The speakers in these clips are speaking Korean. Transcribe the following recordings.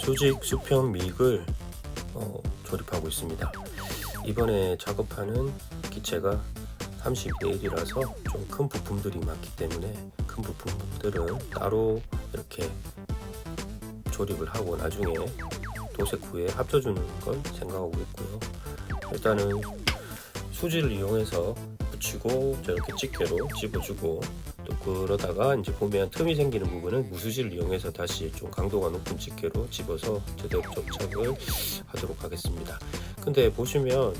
수직 수평 미익을 어, 조립하고 있습니다. 이번에 작업하는 기체가 31이라서 좀 큰 부품들이 많기 때문에 큰 부품들은 따로 이렇게 조립을 하고 나중에 도색 후에 합쳐주는 걸 생각하고 있고요. 일단은 수지를 이용해서 붙이고 저렇게 집게로 집어주고 또 그러다가 이제 보면 틈이 생기는 부분은 무수지를 이용해서 다시 좀 강도가 높은 집게로 집어서 제대로 접착을 하도록 하겠습니다. 근데 보시면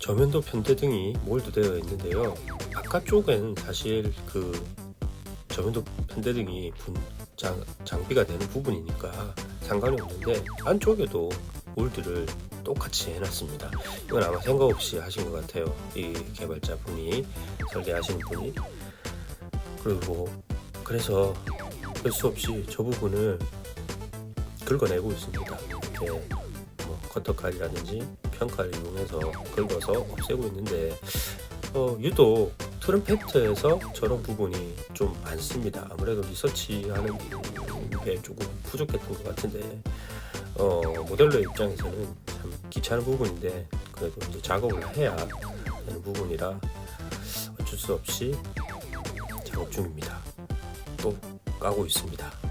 저면도 편대등이 몰드되어 있는데요. 바깥쪽엔 사실 그 저면도 편대등이 분, 장, 장비가 되는 부분이니까 상관이 없는데 안쪽에도 몰드를 똑같이 해놨습니다. 이건 아마 생각 없이 하신 것 같아요. 이 개발자 분이 설계하시는 분이 그리고 그래서 할 수 없이 저 부분을 긁어내고 있습니다. 이렇게 뭐 커터칼이라든지 편칼을 이용해서 긁어서 없애고 있는데 어, 유독 트럼펫에서 저런 부분이 좀 많습니다. 아무래도 리서치하는 게 조금 부족했던 것 같은데 어, 모델러 입장에서는 참 귀찮은 부분인데 그래도 이제 작업을 해야 되는 부분이라 어쩔 수 없이 작업 중입니다. 또 까고 있습니다.